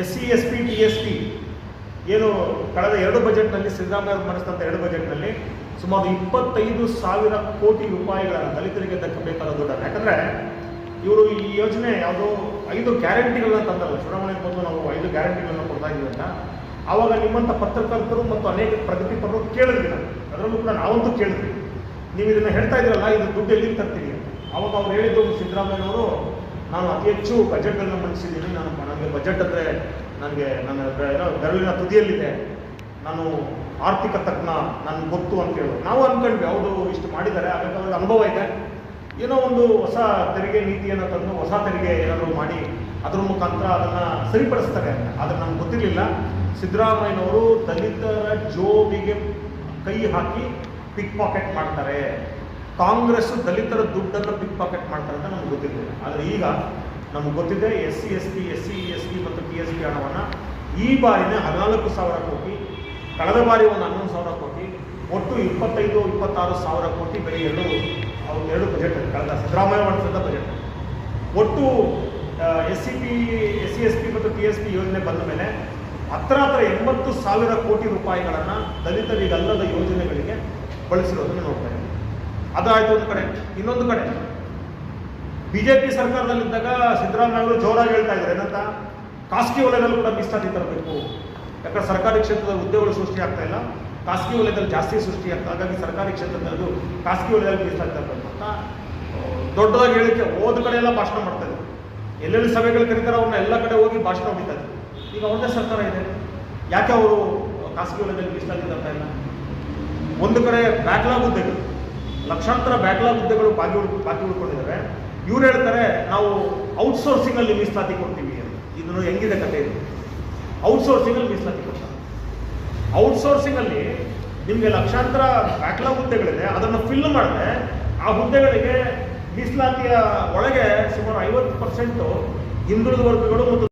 S C, S P T S P. ಏನು ಕಳೆದ ಎರಡು ಬಜೆಟ್ನಲ್ಲಿ ಸಿದ್ದರಾಮಯ್ಯ ಮಂಡಿಸಿದಂಥ ಎರಡು ಬಜೆಟ್ನಲ್ಲಿ ಸುಮಾರು ಇಪ್ಪತ್ತೈದು ಸಾವಿರ ಕೋಟಿ ರೂಪಾಯಿಗಳನ್ನು ದಲಿತರಿಗೆ ದಕ್ಕಬೇಕಾದ ದುಡ್ಡನ್ನು. ಯಾಕಂದರೆ ಇವರು ಈ ಯೋಜನೆ ಯಾವುದೋ ಐದು ಗ್ಯಾರಂಟಿಗಳನ್ನ ತಂದಲ್ಲ. ಚುನಾವಣೆಗೆ ಮೊದಲು ನಾವು ಐದು ಗ್ಯಾರಂಟಿಗಳನ್ನ ಕೊಡ್ತಾ ಇದ್ದೀವಿ ಅಂತ. ಆವಾಗ ನಿಮ್ಮಂಥ ಪತ್ರಕರ್ತರು ಮತ್ತು ಅನೇಕ ಪ್ರಗತಿಪರರು ಕೇಳಿದ್ವಿ ನಾವು. ಅದರಲ್ಲೂ ಕೂಡ ನಾವಂತೂ ಕೇಳಿದ್ವಿ. ನೀವು ಇದನ್ನು ಹೇಳ್ತಾ ಇದ್ದೀರಲ್ಲ, ಇದು ದುಡ್ಡು ಎಲ್ಲಿ ತರ್ತೀರಿ ಆವಾಗ ಅವ್ರು ಹೇಳಿದ್ದು ಸಿದ್ದರಾಮಯ್ಯನವರು, ನಾನು ಅತಿ ಹೆಚ್ಚು ಬಜೆಟ್ಗಳನ್ನ ಮಂಡಿಸಿದ್ದೀನಿ, ನಾನು ಬಜೆಟ್ ಅಂದರೆ ನನಗೆ ನನ್ನ ಏನೋ ಬೆರಳಿನ ತುದಿಯಲ್ಲಿದೆ. ನಾನು ಆರ್ಥಿಕ ತಜ್ಞ ನನಗೆ ಗೊತ್ತು ಅಂತ ಹೇಳೋದು ನಾವು ಅಂದ್ಕೊಂಡ್ವಿ ಅವರು ಇಷ್ಟು ಮಾಡಿದ್ದಾರೆ ಅದಕ್ಕೆ ಅವ್ರಿಗೆ ಅನುಭವ ಇದೆ. ಏನೋ ಒಂದು ಹೊಸ ತೆರಿಗೆ ನೀತಿಯನ್ನು ತಂದು, ಹೊಸ ತೆರಿಗೆ ಏನಾದರೂ ಮಾಡಿ, ಅದ್ರ ಮುಖಾಂತರ ಅದನ್ನು ಸರಿಪಡಿಸ್ತಾರೆ ಆದರೆ ನಮ್ಗೆ ಗೊತ್ತಿರಲಿಲ್ಲ. ಸಿದ್ದರಾಮಯ್ಯನವರು ದಲಿತರ ಜೋಬಿಗೆ ಕೈ ಹಾಕಿ ಪಿಕ್ ಪಾಕೆಟ್ ಮಾಡ್ತಾರೆ. ಕಾಂಗ್ರೆಸ್ ದಲಿತರ ದುಡ್ಡನ್ನು ಪಿಕ್ ಪಾಕೆಟ್ ಮಾಡ್ತಾರೆ ಅಂತ ನಮ್ಗೆ ಗೊತ್ತಿರಲಿಲ್ಲ. ಆದರೆ ಈಗ ನಮ್ಗೆ ಗೊತ್ತಿದೆ, S C, S T, S C, S T ಮತ್ತು ಪಿ ಎಸ್ ಟಿ ಹಣವನ್ನು ಈ ಬಾರಿನೇ ಹದಿನಾಲ್ಕು ಸಾವಿರ ಕೋಟಿ, ಕಳೆದ ಬಾರಿ ಒಂದು ಹನ್ನೊಂದು ಸಾವಿರ ಕೋಟಿ, ಒಟ್ಟು ಇಪ್ಪತ್ತೈದು, ಇಪ್ಪತ್ತಾರು ಸಾವಿರ ಕೋಟಿ ಬರೀ ಎರಡು ಎರಡು ಬಜೆಟ್ ಕಳೆದ ಸಿದ್ದರಾಮಯ್ಯ ಮಾಡಿಸಿದ ಬಜೆಟ್ ಒಟ್ಟು S C P, S C, S P ಮತ್ತು ಪಿ ಎಸ್ ಪಿ ಯೋಜನೆ ಬಂದ ಮೇಲೆ ಹತ್ರ ಹತ್ರ ಎಂಬತ್ತು ಸಾವಿರ ಕೋಟಿ ರೂಪಾಯಿಗಳನ್ನು ದಲಿತರಿಗಲ್ಲದ ಯೋಜನೆಗಳಿಗೆ ಬಳಸಿರೋದನ್ನು ನೋಡ್ತಾ ಇದ್ದೀವಿ. ಅದಾಯಿತು ಒಂದು ಕಡೆ, ಇನ್ನೊಂದು ಕಡೆ. ಬಿಜೆಪಿ ಸರ್ಕಾರದಲ್ಲಿದ್ದಾಗ ಸಿದ್ದರಾಮಯ್ಯ ಅವರು ಜೋರಾಗಿ ಹೇಳ್ತಾ ಇದ್ದಾರೆ. ಏನಂತ? ಖಾಸಗಿ ವಲಯದಲ್ಲೂ ಕೂಡ ಮೀಸಲಾತಿ ತರಬೇಕು. ಯಾಕಂದ್ರೆ ಸರ್ಕಾರಿ ಕ್ಷೇತ್ರದ ಉದ್ಯೋಗಗಳು ಸೃಷ್ಟಿ ಆಗ್ತಾ ಇಲ್ಲ. ಖಾಸಗಿ ವಲಯದಲ್ಲಿ ಜಾಸ್ತಿ ಸೃಷ್ಟಿ ಆಗ್ತಾ ಹಾಗಾಗಿ ಸರ್ಕಾರಿ ಕ್ಷೇತ್ರದಲ್ಲೂ ಖಾಸಗಿ ವಲಯದಲ್ಲಿ ಮೀಸಲಾತಿ ತರಬೇಕು ಅಂತ ದೊಡ್ಡದಾಗಿ ಹೇಳಿಕೆ. ಹೋದ ಕಡೆ ಎಲ್ಲ ಭಾಷಣ ಮಾಡ್ತಾ ಇದ್ರು. ಎಲ್ಲೆಲ್ಲಿ ಸಭೆಗಳು ಕರೀತಾರೆ ಅವ್ರನ್ನ ಎಲ್ಲ ಕಡೆ ಹೋಗಿ ಭಾಷಣ ಹೊಡಿತಾ ಇದ್ರು. ಈಗ ಅವ್ರದೇ ಸರ್ಕಾರ ಇದೆ. ಯಾಕೆ ಅವರು ಖಾಸಗಿ ವಲಯದಲ್ಲಿ ಮೀಸಲಾತಿ ತರ್ತಾ ಇಲ್ಲ? ಒಂದು ಕಡೆ ಬ್ಯಾಕ್ಲಾಗ್ ಹುದ್ದೆಗಳು, ಲಕ್ಷಾಂತರ ಬ್ಯಾಕ್ಲಾಗ್ ಹುದ್ದೆಗಳು ಬಾಕಿ ಉಳ್, ಬಾಕಿ ಉಳ್ಕೊಂಡಿದ್ದಾರೆ ಇವ್ರು ಹೇಳ್ತಾರೆ, ನಾವು ಔಟ್ಸೋರ್ಸಿಂಗ್ ಅಲ್ಲಿ ಮೀಸಲಾತಿ ಕೊಡ್ತೀವಿ ಅಂತ. ಇದನ್ನು ಹೆಂಗಿದೆ ಕತೆ ಇದು? ಔಟ್ಸೋರ್ಸಿಂಗ್ ಅಲ್ಲಿ ಮೀಸಲಾತಿ ಕೊಡ್ತಾರೆ. ಔಟ್ಸೋರ್ಸಿಂಗ್ ಅಲ್ಲಿ ನಿಮಗೆ ಲಕ್ಷಾಂತರ ಬ್ಯಾಕ್ಲಾಗ್ ಹುದ್ದೆಗಳಿದೆ, ಅದನ್ನು ಫಿಲ್ ಮಾಡಿದ್ರೆ ಆ ಹುದ್ದೆಗಳಿಗೆ ಮೀಸಲಾತಿಯ ಒಳಗೆ ಸುಮಾರು ಐವತ್ತು ಪರ್ಸೆಂಟು ಹಿಂದುಳಿದ ವರ್ಗಗಳು ಮತ್ತು